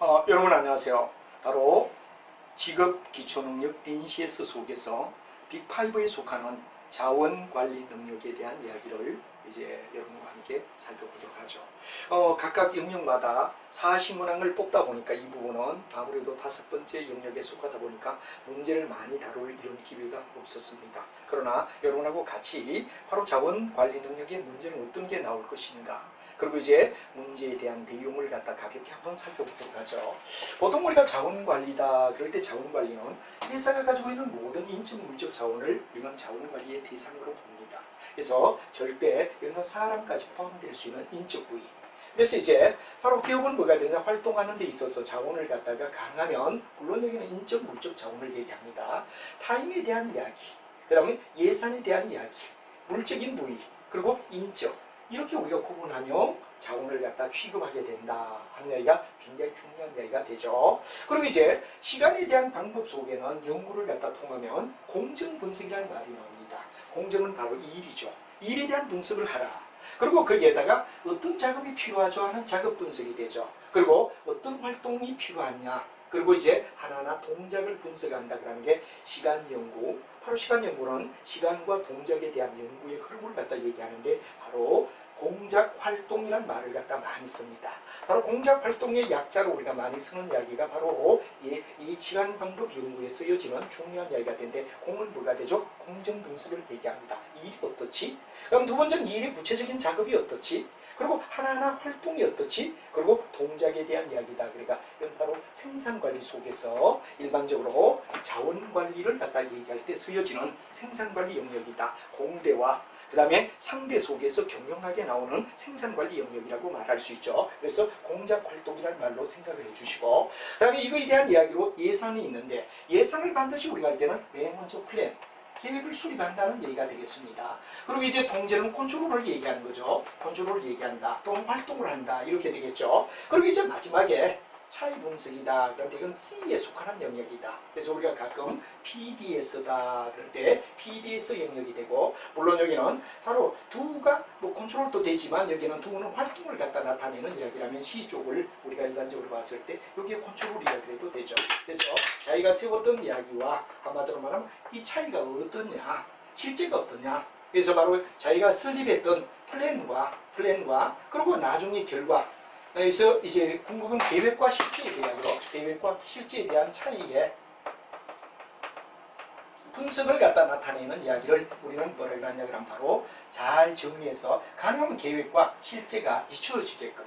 어, 여러분 안녕하세요. 바로 직업 기초능력 NCS 속에서 빅5에 속하는 자원관리 능력에 대한 이야기를 이제 여러분과 함께 살펴보도록 하죠. 어, 각각 영역마다 사시문항을 뽑다 보니까 이 부분은 아무래도 다섯 번째 영역에 속하다 보니까 문제를 많이 다룰 이런 기회가 없었습니다. 그러나 여러분하고 같이 바로 자원관리 능력의 문제는 어떤 게 나올 것인가 그리고 이제 문제에 대한 내용을 갖다 가볍게 한번 살펴보도록 하죠. 보통 우리가 자원관리다 그럴 때 자원관리는 회사가 가지고 있는 모든 인적 물적 자원을 이런 자원관리의 대상으로 봅니다. 그래서 절대 이런 사람까지 포함될 수 있는 인적 부위. 그래서 이제 바로 기업은 뭐가 되냐 활동하는 데 있어서 자원을 갖다가 강하면 물론 여기는 인적 물적 자원을 얘기합니다. 타임에 대한 이야기, 그 다음에 예산에 대한 이야기, 물적인 부위, 그리고 인적 이렇게 우리가 구분하며 자원을 갖다 취급하게 된다 하는 이야기가 굉장히 중요한 이야기가 되죠. 그리고 이제 시간에 대한 방법 속에는 연구를 갖다 통하면 공정 분석이라는 말이 나옵니다. 공정은 바로 일이죠. 일에 대한 분석을 하라. 그리고 거기에다가 어떤 작업이 필요하죠 하는 작업 분석이 되죠. 그리고 어떤 활동이 필요하냐. 그리고 이제 하나하나 동작을 분석한다 그러는 게 시간 연구. 바로 시간 연구는 시간과 동작에 대한 연구의 흐름을 갖다 얘기하는데 바로 공작 활동이라는 말을 갖다 많이 씁니다. 바로 공작 활동의 약자로 우리가 많이 쓰는 이야기가 바로 이, 이 시간 방법 연구에 쓰여지는 중요한 이야기가 되는데 공은 뭐가 되죠? 공정 분석을 얘기합니다. 일이 어떻지? 그럼 두 번째는 일의 구체적인 작업이 어떻지? 그리고 하나하나 활동이 어떻지? 그리고 동작에 대한 이야기다. 그러니까 이건 바로 생산관리 속에서 일반적으로 자원관리를 갖다 얘기할 때 쓰여지는 생산관리 영역이다. 공대와 그 다음에 상대 속에서 경영하게 나오는 생산관리 영역이라고 말할 수 있죠. 그래서 공작활동이라는 말로 생각을 해주시고 그 다음에 이거에 대한 이야기로 예산이 있는데 예산을 반드시 우리가 할 때는 맨 먼저 플랜 계획을 수립한다는 얘기가 되겠습니다. 그리고 이제 통제는 컨트롤을 얘기하는 거죠. 컨트롤을 얘기한다. 또는 활동을 한다. 이렇게 되겠죠. 그리고 이제 마지막에 차이 분석이다. 그런데 이건 C에 속하는 영역이다. 그래서 우리가 가끔 PDS다 그럴 때 PDS 영역이 되고 물론 여기는 바로 두가 뭐 컨트롤도 되지만 여기는 두는 활동을 갖다 나타내는 이야기라면 C 쪽을 우리가 일반적으로 봤을 때 여기에 컨트롤이라 그래도 되죠. 그래서 자기가 세웠던 이야기와 한마디로 말하면 이 차이가 어떠냐 실제가 어떠냐 그래서 바로 자기가 설립했던 플랜과 플랜과 그리고 나중에 결과 그래서 이제 궁극은 계획과 실제에 대한 거, 계획과 실제에 대한 차이에 분석을 갖다 나타내는 이야기를 우리는 뭐라고 하냐 그러면 바로 잘 정리해서 가능하면 계획과 실제가 이루어지게끔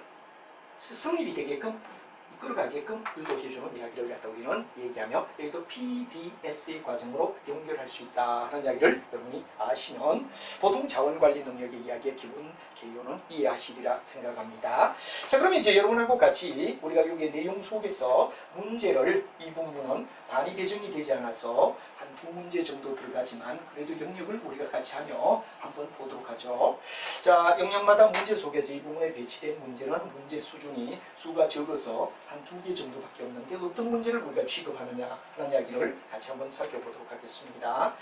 성립이 되게끔 이 끌어가게끔 유도해주는 이야기를 갖다 우리는 얘기하며 여기도 PDS의 과정으로 연결할 수 있다는 이야기를 여러분이 아시면 보통 자원관리 능력의 이야기의 기본 개요는 이해하시리라 생각합니다. 자 그러면 이제 여러분하고 같이 우리가 여기 내용 속에서 문제를 이 부분은 많이 배정이 되지 않아서 한 두 문제 정도 들어가지만 그래도 영역을 우리가 같이 하며 한번 보도록 하죠. 자 영역마다 문제 속에서 이 부분에 배치된 문제는 문제 수준이 수가 적어서 한 두 개 정도밖에 없는데 어떤 문제를 우리가 취급하느냐 하는 이야기를 같이 한번 살펴보도록 하겠습니다.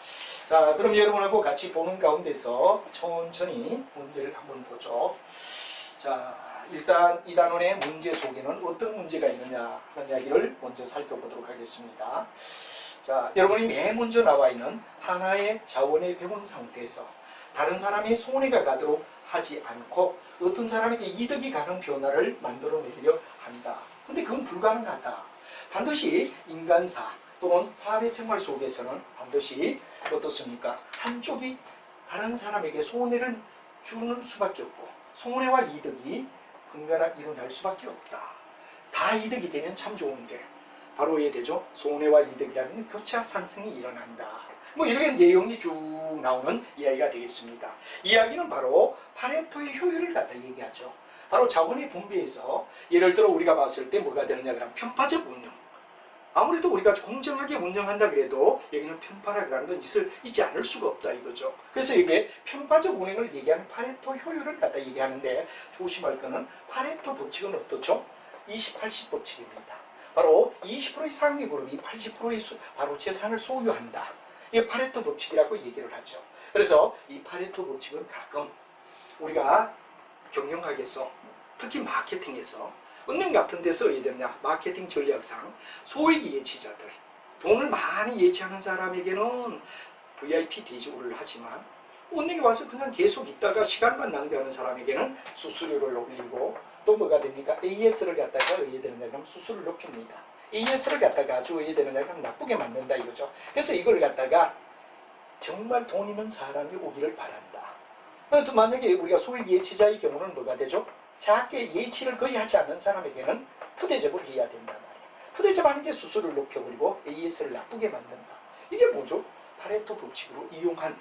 자 그럼 여러분하고 같이 보는 가운데서 천천히 문제를 한번 보죠. 자 일단 이 단원의 문제 속에는 어떤 문제가 있느냐 하는 이야기를 먼저 살펴보도록 하겠습니다. 자, 여러분이 맨 먼저 나와 있는 하나의 자원의 병원 상태에서 다른 사람이 손해가 가도록 하지 않고 어떤 사람에게 이득이 가는 변화를 만들어내려 한다. 근데 그건 불가능하다. 반드시 인간사 또는 사회생활 속에서는 반드시 어떻습니까? 한쪽이 다른 사람에게 손해를 주는 수밖에 없고 손해와 이득이 번갈아 일어날 수밖에 없다. 다 이득이 되면 참 좋은데 바로 이해되죠? 손해와 이득이라는 교차 상승이 일어난다. 뭐 이런 내용이 쭉 나오는 이야기가 되겠습니다. 이야기는 바로 파레토의 효율을 갖다 얘기하죠. 바로 자원의 분배에서 예를 들어 우리가 봤을 때 뭐가 되느냐 그러면 편파적 운영. 아무래도 우리가 공정하게 운영한다 그래도 여기는 편파라는 건 있을, 있지 않을 수가 없다 이거죠. 그래서 이게 편파적 운영을 얘기하는 파레토 효율을 갖다 얘기하는데 조심할 거는 파레토 법칙은 어떻죠? 20, 80 법칙입니다. 바로 20%의 상위 그룹이 80%의 수, 바로 재산을 소유한다. 이게 파레토 법칙이라고 얘기를 하죠. 그래서 이 파레토 법칙은 가끔 우리가 경영학에서 특히 마케팅에서 은행 같은 데서 어야 되느냐 마케팅 전략상 소액 예치자들 돈을 많이 예치하는 사람에게는 VIP 대접을 하지만 은행에 와서 그냥 계속 있다가 시간만 낭비하는 사람에게는 수수료를 올리고 또 뭐가 됩니까? AS를 갖다가 되느냐 그럼 수수료를 높입니다. AS를 갖다가 아주 되느냐 그럼 나쁘게 만든다 이거죠. 그래서 이걸 갖다가 정말 돈 있는 사람이 오기를 바란다. 어, 또 만약에 우리가 소액 예치자의 경우는 뭐가 되죠? 작게 예치를 거의 하지 않는 사람에게는 푸대접을 해야 된단 말이에요. 푸대접하는 게 수수료를 높여버리고 AS를 나쁘게 만든다. 이게 뭐죠? 파레토 법칙으로 이용한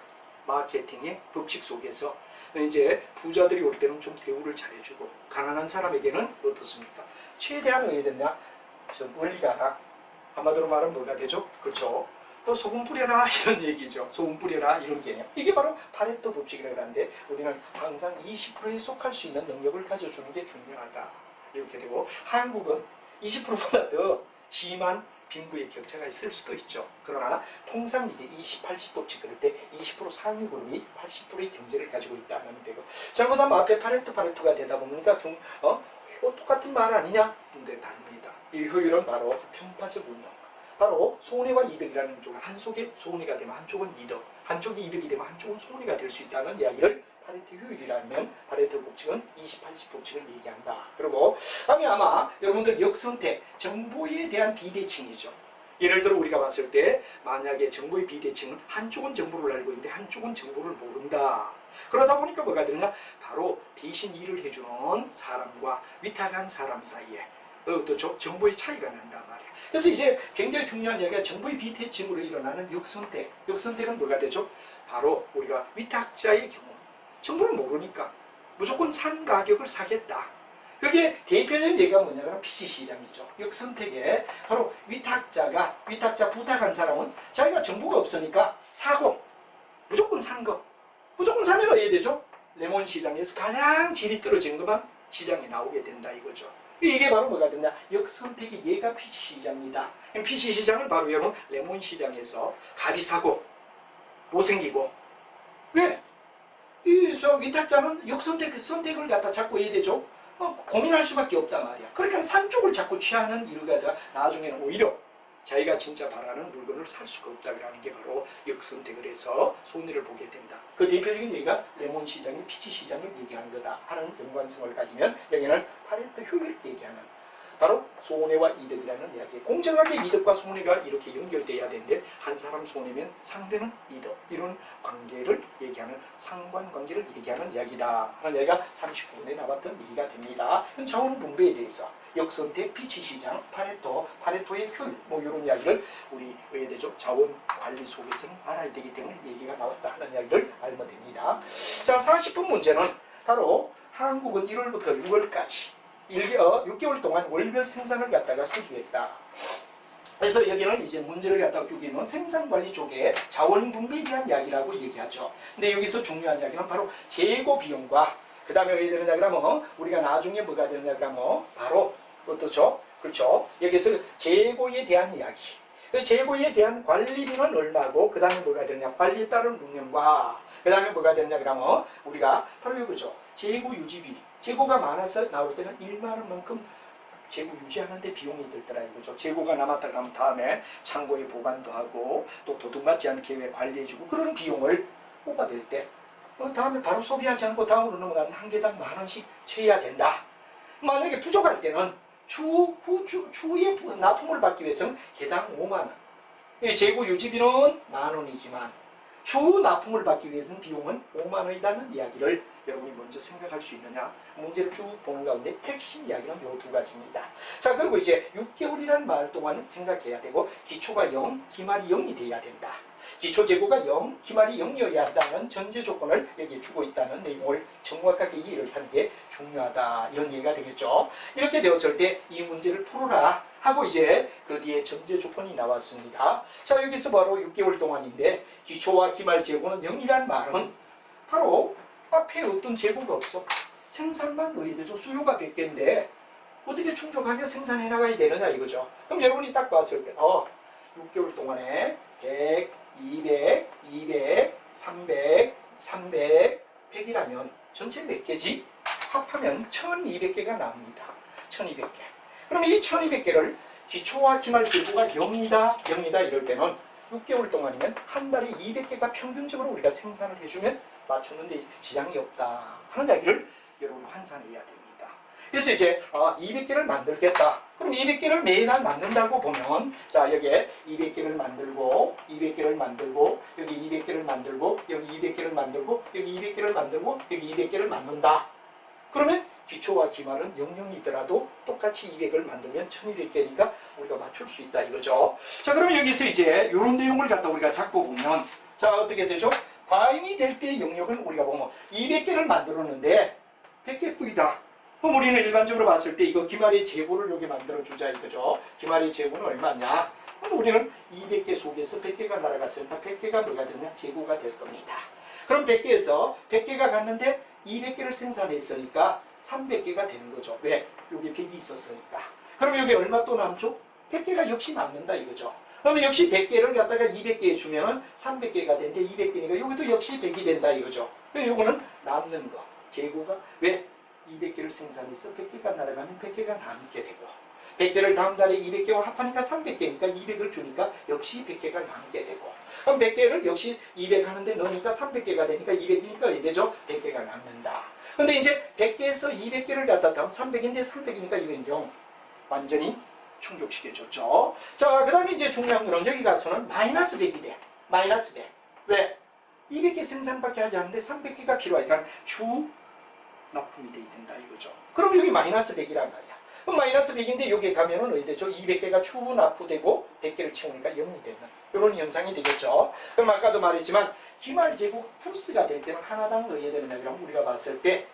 마케팅의 법칙 속에서 이제 부자들이 올 때는 좀 대우를 잘해주고 가난한 사람에게는 어떻습니까? 최대한 왜 됐냐? 좀 원리가 한마디로 말하면 뭐가 되죠? 그렇죠? 또 소금 뿌려라 이런 얘기죠. 소금 뿌려라 이런 개념. 이게 바로 파레토 법칙이라고 하는데 우리는 항상 20%에 속할 수 있는 능력을 가져주는 게 중요하다. 이렇게 되고 한국은 20%보다 더 심한 빈부의 격차가 있을 수도 있죠. 그러나 통상 이제 20, 80 법칙 그럴 때 20% 상위 그룹이 80%의 경제를 가지고 있다는 되고 잘못하면 앞에 파레토 파레토가 되다 보니까 중 어? 똑같은 말 아니냐? 근데 다릅니다. 이 효율은 바로 편파적 운용. 바로 손해와 이득이라는 쪽 한쪽에 손해가 되면 한쪽은 이득, 한쪽이 이득이 되면 한쪽은 손해가 될 수 있다는 이야기를 파레토 효율이라면 파레토 법칙은 20, 80 법칙을 얘기한다. 그리고 다음에 아마 여러분들 역선택, 정보에 대한 비대칭이죠. 예를 들어 우리가 봤을 때 만약에 정보의 비대칭은 한쪽은 정보를 알고 있는데 한쪽은 정보를 모른다. 그러다 보니까 뭐가 되느냐? 바로 대신 일을 해주는 사람과 위탁한 사람 사이에 어떻죠? 정보의 차이가 난단 말이야. 그래서 이제 굉장히 중요한 이야기가 정보의 비대칭으로 일어나는 역선택. 역선택은 뭐가 되죠? 바로 우리가 위탁자의 경우 정보를 모르니까 무조건 산 가격을 사겠다. 그게 대표적인 예가 뭐냐면 PC 시장이죠. 역선택에 바로 위탁자가 위탁자 부탁한 사람은 자기가 정보가 없으니까 사고 무조건 산 거. 무조건 사면 어야 되죠? 레몬 시장에서 가장 질이 떨어진 것만 시장에 나오게 된다 이거죠. 이게 바로 뭐가 되냐? 역선택의 예가 PC 시장이다. PC 시장은 바로 여러분 레몬 시장에서 갑이 사고 못 생기고 왜? 이저 위탁자는 역선택 선택을 갖다 자꾸 해야 되죠. 어, 고민할 수밖에 없단 말이야. 그러니까 산 쪽을 자꾸 취하는 이유가 돼. 나중에는 오히려 자기가 진짜 바라는 물건을 살 수가 없다라는 게 바로 역선택을 해서 손해를 보게 된다. 그 대표적인 얘기가 레몬 시장이 피치 시장을 얘기하는 거다 하는 연관성을 가지면 여기는 파레토 효율을 얘기하는 바로 손해와 이득이라는 이야기. 공정하게 이득과 손해가 이렇게 연결돼야 되는데 한 사람 손해면 상대는 이득 이런 관계를 얘기하는 상관관계를 얘기하는 이야기다 하는 얘기가 39분에 나왔던 얘기가 됩니다. 자원 분배에 대해서 역선택, 피치 시장, 파레토, 파레토의 효율 뭐 이런 이야기를 우리 왜 되죠? 자원 관리 속에서는 알아야 되기 때문에 얘기가 나왔다 하는 이야기를 알면 됩니다. 자, 40분 문제는 바로 한국은 1월부터 6월까지 1개, 6개월 동안 월별 생산을 갖다가 수주했다. 그래서 여기는 이제 문제를 갖다가 주기는 생산관리 쪽에 자원 분배에 대한 이야기라고 얘기하죠. 근데 여기서 중요한 이야기는 바로 재고 비용과 그 다음에 왜 되느냐 그러면 우리가 나중에 뭐가 되느냐 그러면 바로 어떻죠? 그렇죠. 여기서 재고에 대한 이야기. 그 재고에 대한 관리비는 얼마고 그 다음에 뭐가 되느냐 관리에 따른 운영과 그 다음에 뭐가 되느냐 그러면 우리가 바로 이거죠. 재고 유지비. 재고가 많아서 나올 때는 1만 원 만큼 재고 유지하는데 비용이 들더라 이거죠. 재고가 남았다 그러면 다음에 창고에 보관도 하고 또 도둑맞지 않게 왜 관리해주고 그런 비용을 뽑아댈 때 어, 다음에 바로 소비하지 않고 다음으로 넘어가는 한 개당 만 원씩 채야 된다. 만약에 부족할 때는 추후 후, 추, 추후에 부- 납품을 받기 위해서는 개당 5만 원. 이 재고 유지비는 만 원이지만 추후 납품을 받기 위해서는 비용은 5만 원이라는 이야기를 여러분이 먼저 생각할 수 있느냐 문제를 쭉 보는 가운데 핵심 이야기는 이 두 가지입니다. 자 그리고 이제 6개월이라는 말 동안 생각해야 되고 기초가 0, 기말이 0이 돼야 된다. 기초 재고가 0, 기말이 0이어야 한다는 전제 조건을 여기에 주고 있다는 내용을 정확하게 이해를 하는 게 중요하다 이런 얘기가 되겠죠. 이렇게 되었을 때 이 문제를 풀어라 하고 이제 그 뒤에 전제 조건이 나왔습니다. 자 여기서 바로 6개월 동안인데 기초와 기말 재고는 0이란 말은 바로 앞에 어떤 재고가 없어. 생산만 넣어야 되죠. 수요가 100개인데 어떻게 충족하며 생산해 나가야 되느냐 이거죠. 그럼 여러분이 딱 봤을 때 어, 6개월 동안에 100, 200, 200, 300, 300, 100이라면 전체 몇 개지? 합하면 1200개가 나옵니다. 1200개. 그럼 이 1200개를 기초와 기말 재고가 0이다, 0이다 이럴 때는 6개월 동안이면 한 달에 200개가 평균적으로 우리가 생산을 해주면 맞추는데 지장이 없다 하는 이야기를 여러분 환산해야 됩니다. 그래서 이제 아, 200개를 만들겠다. 그럼 200개를 매달 만든다고 보면 자 여기에 200개를 만들고 200개를 만들고 여기 200개를 만들고 여기 200개를 만들고 여기 200개를 만들고 여기 200개를 만든다. 그러면 기초와 기말은 00이더라도 똑같이 200을 만들면 1200개니까 우리가 맞출 수 있다 이거죠. 자 그러면 여기서 이제 이런 내용을 갖다 우리가 잡고 보면 자 어떻게 되죠? 과잉이 될 때의 영역은 우리가 보면 200개를 만들었는데 100개 뿌이다. 그럼 우리는 일반적으로 봤을 때 이거 기말의 재고를 여기 만들어주자 이거죠. 기말의 재고는 얼마냐? 그럼 우리는 200개 속에서 100개가 날아갔으니까 100개가 뭐가 되냐? 재고가 될 겁니다. 그럼 100개에서 100개가 갔는데 200개를 생산했으니까 300개가 되는 거죠. 왜? 여기 100이 있었으니까. 그럼 여기 얼마 또 남죠? 100개가 역시 남는다 이거죠. 그러면 역시 100개를 갖다가 200개에 주면 300개가 되는데 200개니까 여기도 역시 100이 된다 이거죠. 그래서 요거는 남는 거. 재고가 왜? 200개를 생산해서 100개가 날아가면 100개가 남게 되고 100개를 다음 달에 200개와 합하니까 300개니까 200을 주니까 역시 100개가 남게 되고 그럼 100개를 역시 200 하는데 넣으니까 300개가 되니까 200이니까 어디 되죠? 100개가 남는다. 근데 이제 100개에서 200개를 갖다 하면 300인데 300이니까 이건 0. 완전히 충족시켜줬죠. 자, 그 다음에 이제 중요한 거는 여기 가서는 마이너스 100이 돼. 마이너스 100. 왜? 200개 생산밖에 하지 않는데 300개가 필요하니까 주 납품이 돼야 된다 이거죠. 그럼 여기 마이너스 100이란 말이야. 그럼 마이너스 100인데 여기에 가면은 어디 되죠? 200개가 추후 납부되고 100개를 채우니까 0이 되는 이런 현상이 되겠죠. 그럼 아까도 말했지만 기말 제곱 플러스가 될 때는 하나당 넣어야 되느냐 그럼 우리가 봤을 때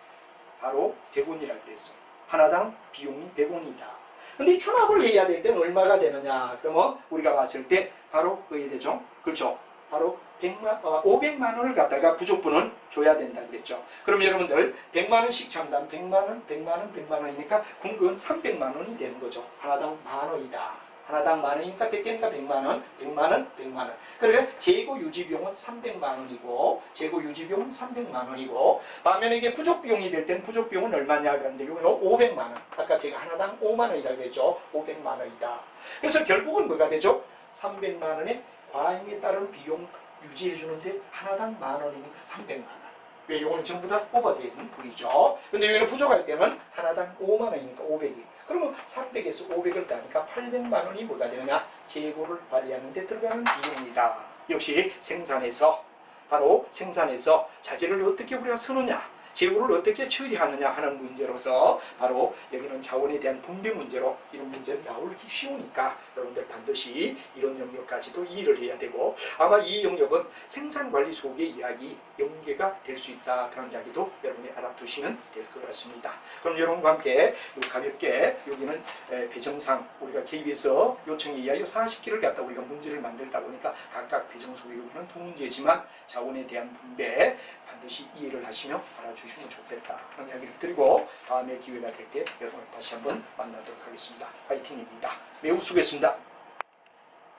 바로 100원이라 그랬어. 하나당 비용이 100원이다. 근데 추납을 해야 될 때는 얼마가 되느냐? 그러면 우리가 봤을 때 바로 넣어야 되죠. 그렇죠. 바로 100만, 어, 500만 원을 갖다가 부족분은 줘야 된다 그랬죠. 그럼 여러분들 100만 원씩 참담 100만 원, 100만 원, 100만 원이니까 궁금은 300만 원이 되는 거죠. 하나당 만 원이다. 하나당 만 원이니까 100개니까 100만 원, 100만 원, 100만 원. 그러면 재고 유지 비용은 300만 원이고 재고 유지 비용은 300만 원이고 반면에 이게 부족 비용이 될 때는 부족 비용은 얼마냐 그런데 이거는 500만 원. 아까 제가 하나당 5만 원이라고 했죠. 500만 원이다. 그래서 결국은 뭐가 되죠? 300만 원의 과잉에 따른 비용 유지해 주는데 하나당 만 원이니까 300만 원. 왜 이거는 전부 다 오버되어 있는 부이죠. 근데 여기는 부족할 때는 하나당 5만 원이니까 500이. 그러면 300에서 500을 따니까 800만 원이 뭐가 되느냐? 재고를 관리하는 데 들어가는 비용이다. 역시 생산에서 바로 생산에서 자재를 어떻게 우리가 쓰느냐? 재고를 어떻게 처리하느냐 하는 문제로서 바로 여기는 자원에 대한 분배 문제로 이런 문제는 나오기 쉬우니까 여러분들 반드시 이런 영역까지도 이해를 해야 되고 아마 이 영역은 생산관리 속의 이야기 연계가 될 수 있다 그런 이야기도 여러분이 알아두시면 될 것 같습니다. 그럼 여러분과 함께 가볍게 여기는 에, 배정상 우리가 KBS 요청에 의하여 40개를 갖다 우리가 문제를 만들다 보니까 각각 배정 속에 여기는 두 문제지만 자원에 대한 분배 반드시 이해를 하시며 알아주시면 좋겠다 하는 이야기를 드리고 다음에 기회가 될 때 여러분을 다시 한번 만나도록 하겠습니다. 화이팅입니다. 매우 수고했습니다.